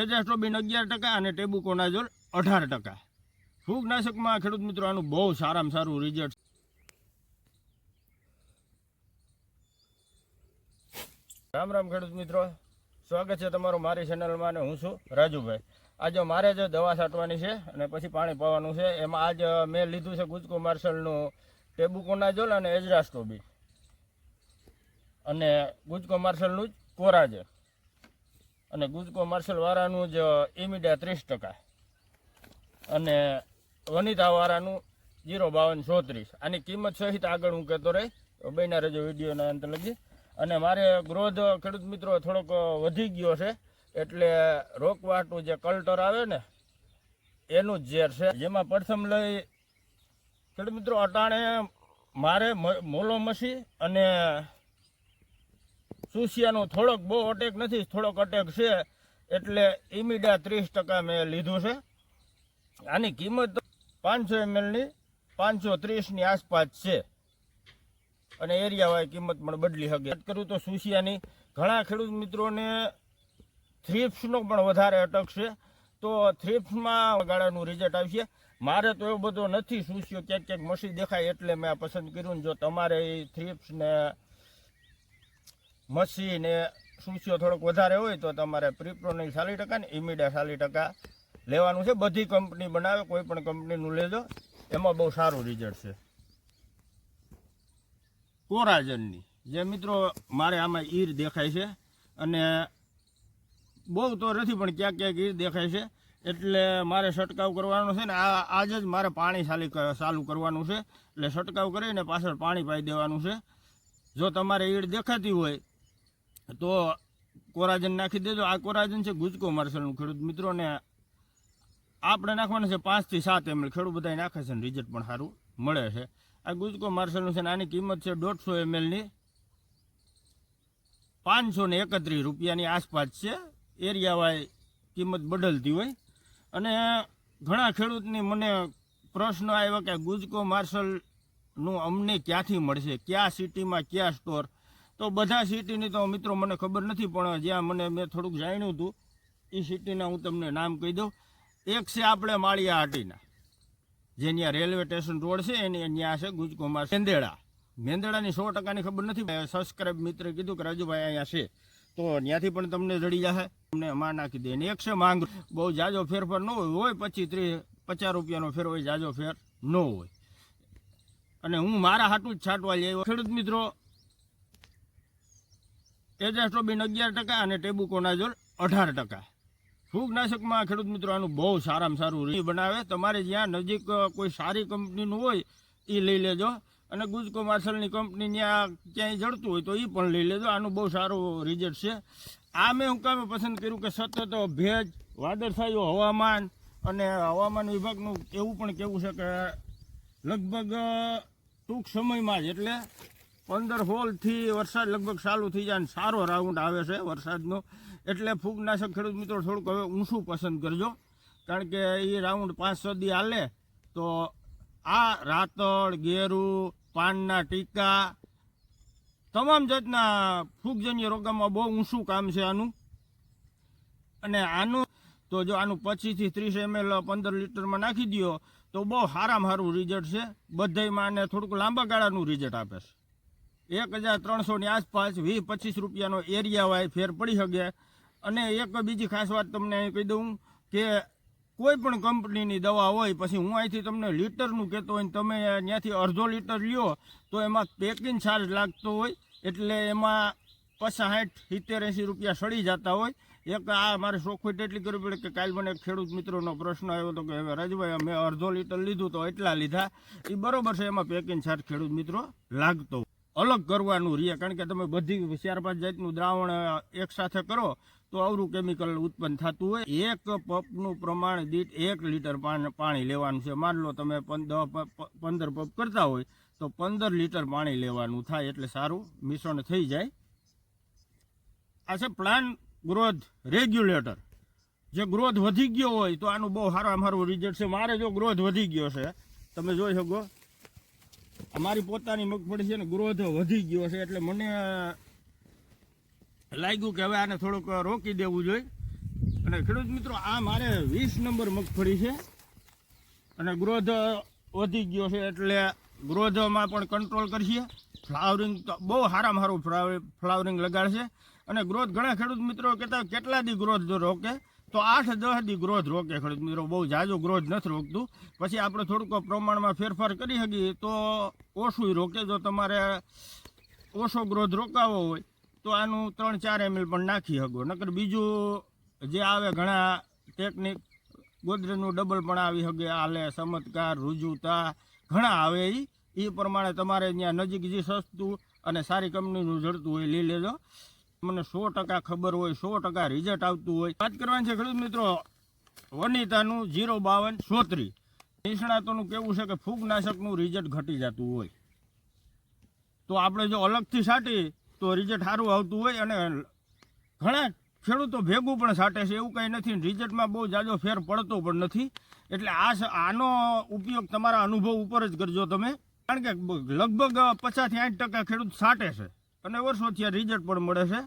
એજાસ્ટ્રોબિન અગિયાર ટકા અને ટેબુકોનાઝોલ અઢાર ટકા. ફૂગનાશકમાં ખેડૂત મિત્રો આનું બહુ સારામાં સારું રિઝલ્ટ રામ રામ ખેડૂત મિત્રો. સ્વાગત છે તમારું મારી ચેનલમાં અને હું છું રાજુભાઈ. આજે મારે જે દવા છાંટવાની છે અને પછી પાણી પાવાનું છે. એમાં આજ મેં લીધું છે ગુજકો માર્શલનું ટેબુકોનાઝોલ અને એજરાસ્ટોબી અને ગુજકો માર્શલનું જ કોરાજે અને ગુજકો માર્શલ વાળાનું જ ઇમિડિયા ત્રીસ ટકા. અને વનિતા વાળાનું જીરો બાવન ચોત્રીસ. આની કિંમત સહિત આગળ હું કહેતો રહી બેના રજો વિડીયોના અંત લગી. અને મારે ગ્રોથ ખેડૂત મિત્રો થોડોક વધી ગયો છે, એટલે રોકવાટું જે કલ્ટર આવે ને, એનું જ ઝેર છે. જેમાં પ્રથમ લઈ, ખેડૂત મિત્રો અટાણે મારે મોલો મસી અને સુસિયાનો થોડોક બહુ અટેક નથી, થોડોક અટેક છે. એટલે ઇમિડા ત્રીસ ટકા મેં લીધું છે. આની કિંમત પાંચસો એમએલની પાંચસો ત્રીસની આસપાસ છે. અને એરિયાવાળી કિંમત પણ બદલી શકે. વાત કરું તો સુસિયાની ઘણા ખેડૂત મિત્રોને થ્રીપ્સનો પણ વધારે અટક છે. તો થ્રીપ્સમાં ગાળાનું રિઝલ્ટ આવશે. મારે તો એવો બધો નથી. સુસ્યો ક્યાંક ક્યાંક મસી દેખાય એટલે મેં આ પસંદ કર્યું જો તમારે એ થ્રીપ્સ ને મસી ને સુસિયો થોડોક વધારે હોય તો તમારે પ્રિપ્રોનિલ ચાલીસ ટકા ને ઇમિડા ચાલીસ ટકા લેવાનું છે. બધી કંપની બનાવે, કોઈ પણ કંપનીનું લેજો. એમાં બહુ સારું રિઝલ્ટ છે. કોરાજનની. જે મિત્રો મારે આમાં ઈર દેખાય છે અને બહુ તો નથી, પણ ક્યાંક ક્યાંક ઈર દેખાય છે. એટલે મારે છંટકાવ કરવાનો છે ને આ આજ જ મારે પાણી ચાલી ચાલુ કરવાનું છે. એટલે છંટકાવ કરીને પાછળ પાણી પાઈ દેવાનું છે. જો તમારે ઈડ દેખાતી હોય તો કોરાજન નાખી દેજો. આ કોરાજન છે ગુજકો માર્શલનું ખેડૂત. મિત્રોને આપણે નાખવાનું છે પાંચથી સાત એમએલ. ખેડૂત બધા નાખે છે ને રિઝલ્ટ પણ સારું મળે છે. આ ગુજકો માર્શલનું છે ને આની કિંમત છે દોઢસો એમએલની પાંચસો ને એકત્રીસ રૂપિયાની આસપાસ છે. એરિયાવાય કિંમત બદલતી હોય. અને ઘણા ખેડૂતની મને પ્રશ્ન આવ્યો કે ગુજકો માર્શલનું અમને ક્યાંથી મળશે? કયા સિટીમાં કયા સ્ટોર? તો બધા સિટીની તો મિત્રો મને ખબર નથી, પણ જ્યાં મને, મેં થોડુંક જાણ્યું હતું એ સિટીના હું તમને નામ કહી દઉં. એક છે આપણે માળિયા હાટીના, જે ત્યાં રેલવે સ્ટેશન રોડ છે, એની ત્યાં છે ગુજકોમાં મેંદેડા. મેંદેડાની સો ટકાની ખબર નથી સબસ્ક્રાઇબ મિત્રે કીધું કે રાજુભાઈ અહીંયા છે. તો ત્યાંથી પણ તમને જડી જશે તમને માં નાખી દે. એક છે માંગ, બહુ જાજો ફેરફાર ન હોય હોય પચીસ ત્રીસ, પચાસ રૂપિયાનો ફેર હોય, જાજો ફેર ન હોય. અને હું મારા હાટું જ છાંટવા જઈ ખેડૂત મિત્રો એજાસ્ટ્રોબિન અગિયાર ટકા અને ટેબુકોનાઝોલ અઢાર ટકા. ફૂગનાશકમાં ખેડૂત મિત્રો આનું બહુ સારામાં સારું રી બનાવે. તમારે જ્યાં નજીક કોઈ સારી કંપનીનું હોય એ લઈ લેજો. અને ગુજકો માર્શલની કંપની ત્યાં ક્યાંય જડતું હોય તો એ પણ લઈ લેજો. આનું બહુ સારું રિઝલ્ટ છે. આ મેં હું કામે પસંદ કર્યું કે સતત ભેજ, વાદળછાયું હવામાન અને હવામાન વિભાગનું એવું પણ કહેવું છે કે લગભગ ટૂંક સમયમાં જ એટલે પંદર હોલથી વરસાદ લગભગ ચાલુ થઈ જાય અને સારો રાઉન્ડ આવે છે વરસાદનો. એટલે ફૂગનાશક ખેડૂત મિત્રો થોડુંક હવે ઊંચું પસંદ કરજો. કારણ કે એ રાઉન્ડ પાંચ છ દી હાલે તો આ રાતળ ગેરું, પાનના ટીકા તમામ જાતના ફૂગજન્ય રોગોમાં બહુ ઊંચું કામ છે આનું. અને આનું તો જો આનું પચીસથી ત્રીસ એમએલ પંદર લીટરમાં નાખી દો તો બહુ સારામાં સારું રિઝલ્ટ છે. બધામાં આને થોડુંક લાંબા ગાળાનું રિઝલ્ટ આપે છે. એક હજાર ત્રણસોની આસપાસ વીસ પચીસ રૂપિયાનો એરિયા વાય ફેર પડી શકે. અને એક બીજી ખાસ વાત તમને અહીં કહી દઉં કે કોઈ પણ કંપનીની દવા હોય, પછી હું અહીંથી તમને લીટરનું કહેતો હોય તમે ત્યાંથી અડધો લીટર લ્યો, તો એમાં પેકિંગ ચાર્જ લાગતો હોય, એટલે એમાં પચાસ સિત્તેર, એંસી રૂપિયા સડી જતા હોય. એક આ મારે શોખવીટ એટલી કરવી પડે કે કાલ મને ખેડૂત મિત્રોનો પ્રશ્ન આવ્યો હતો કે, હવે રાજભાઈ, મેં અડધો લીટર લીધું તો એટલા લીધા? એ બરોબર છે, એમાં પેકિંગ ચાર્જ ખેડૂત મિત્રો લાગતો અલગ કરવાનું રહે, કારણ કે તમે બધી ચાર પાંચ જાતનું દ્રાવણ એકસાથે એક સાથે કરો, તો અવરું કેમિકલ ઉત્પન્ન થતું હોય. એક પપનું પ્રમાણ દીઠ એક લીટર પાણી લેવાનું છે. માન લો તમે પંદર પપ કરતા હોય, તો પંદર લીટર પાણી લેવાનું થાય એટલે સારું. મિશ્રણ થઈ જાય. આ છે પ્લાન ગ્રોથ રેગ્યુલેટર જે ગ્રોથ વધી ગયો હોય, તો આનું બહુ સારામાં સારું રિઝલ્ટ છે. મારે જો ગ્રોથ વધી ગયો છે, તમે જોઈ શકો. અમારી પોતાની મગફળી છે ને ગ્રોથ વધી ગયો છે એટલે મને લાગ્યું કે હવે આને થોડુંક રોકી દેવું જોઈએ. અને ખેડૂત મિત્રો, આ મારે વીસ નંબર મગફળી છે અને ગ્રોથ વધી ગયો છે એટલે ગ્રોથમાં પણ કંટ્રોલ કરશે ફ્લાવરિંગ તો બહુ સારામાં સારું ફ્લાવરિંગ લગાડશે. અને ગ્રોથ ઘણા ખેડૂત મિત્રો કહેતા કેટલા દી ગ્રોથ રોકે? તો આઠ દસ દી ગ્રોથ રોકે ખેડૂત મિત્રો બહુ જાજો ગ્રોથ નથી રોકતું. પછી આપણે થોડુંક પ્રમાણમાં ફેરફાર કરી શકીએ તો ઓછું રોકે. જો તમારે ઓછો ગ્રોથ રોકાવો હોય, તો આનું ત્રણ ચાર એમએલ પણ નાખી શકો. નકર બીજું જે આવે ઘણા ટેકનિક ગોદરેજનું ડબલ પણ આવી શકે. આલે, ચમત્કાર, રુજુતા, ઘણા આવે એ પ્રમાણે તમારે ત્યાં નજીક જે સસ્તું અને સારી કંપનીનું જડતું હોય લઈ લેજો. મને સો ટકા ખબર હોય, સો ટકા રિઝલ્ટ આવતું હોય. વાત કરવાની છે ખેડૂત મિત્રો, વનિતાનું જીરો બાવન સોત્રી. નિષ્ણાતોનું કેવું છે કે ફૂગનાશકનું રિઝલ્ટ ઘટી જતું હોય. તો આપણે જો અલગથી છાંટીએ તો રિઝલ્ટ સારું આવતું હોય અને ઘણા ખેડૂતો ભેગું પણ છાંટે છે. એવું કંઈ નથી. રિઝલ્ટમાં બહુ જાજો ફેર પડતો પણ નથી. એટલે આ આનો ઉપયોગ તમારા અનુભવ ઉપર જ કરજો તમે. કારણ કે લગભગ પચાસથી આઠ ટકા ખેડૂત છાંટે છે. અને વર્ષોથી આ રિઝલ્ટ પણ મળે છે.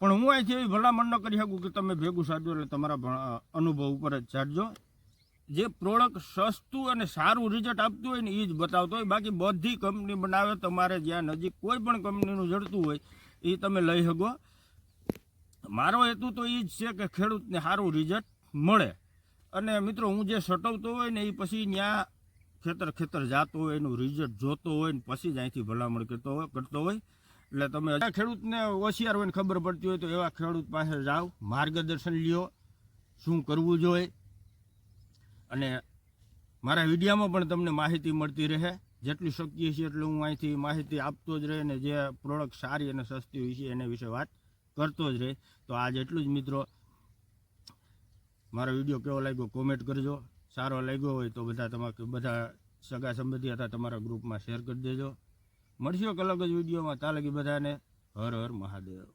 પણ હું અહીંથી એવી ભલામણ ન કરી શકું કે તમે ભેગું સાજો એટલે તમારા અનુભવ ઉપર જ ચાડજો જે પ્રોડક્ટ સસ્તું અને સારું રિઝલ્ટ આપતું હોય ને એ જ બતાવતો હોય. બાકી બધી કંપની બનાવે, તમારે જ્યાં નજીક કોઈ પણ કંપનીનું જડતું હોય એ તમે લઈ શકો. મારો હેતુ તો એ જ છે કે ખેડૂતને સારું રિઝલ્ટ મળે. અને મિત્રો, હું જે સટવતો હોય ને એ પછી ત્યાં ખેતર ખેતર જાતો હોય, એનું રિઝલ્ટ જોતો હોય ને પછી જ અહીંથી ભલામણ કરતો હોય કરતો હોય. એટલે તમે ખેડૂતને હોશિયાર હોય ને ખબર પડતી હોય તો એવા ખેડૂત પાસે જાઓ, માર્ગદર્શન લ્યો, શું કરવું જોઈએ. અને મારા વિડીયામાં પણ તમને માહિતી મળતી રહે. જેટલી શક્ય છે એટલું હું અહીંથી માહિતી આપતો જ રહે ને જે પ્રોડક્ટ સારી અને સસ્તી હોય છે એના વિશે વાત કરતો જ રહે. તો આજ એટલું જ મિત્રો. મારો વીડિયો કેવો લાગ્યો કોમેન્ટ કરજો. સારો લાગ્યો હોય તો બધા તમારે બધા સગા સંબંધી હતા તમારા ગ્રુપમાં શેર કરી દેજો. મળશો એક અલગ જ વિડીયોમાં તાલગી બધાને હર હર મહાદેવ.